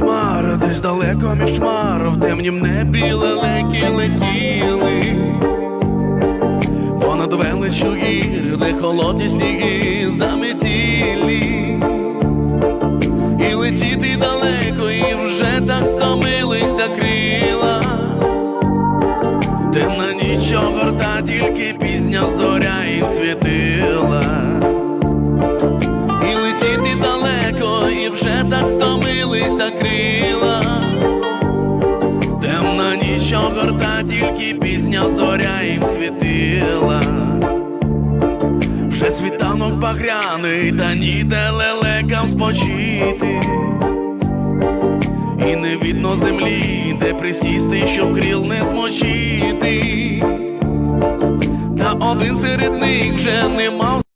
між десь далеко між хмар, в темнім небі лелеки летіли. Понад величу гір, де холодні сніги заметілі. І летіти далеко, і вже так стомилися крила. Темна ніч огорта, тільки пізня зоря і світила. І летіти далеко, і вже так стомилися Ніч огорта, тільки пізня зоря їм світила. Вже світанок багряний, та ніде лелекам спочити. І не видно землі, де присісти, щоб кріл не змочити. Та один серед них вже не мав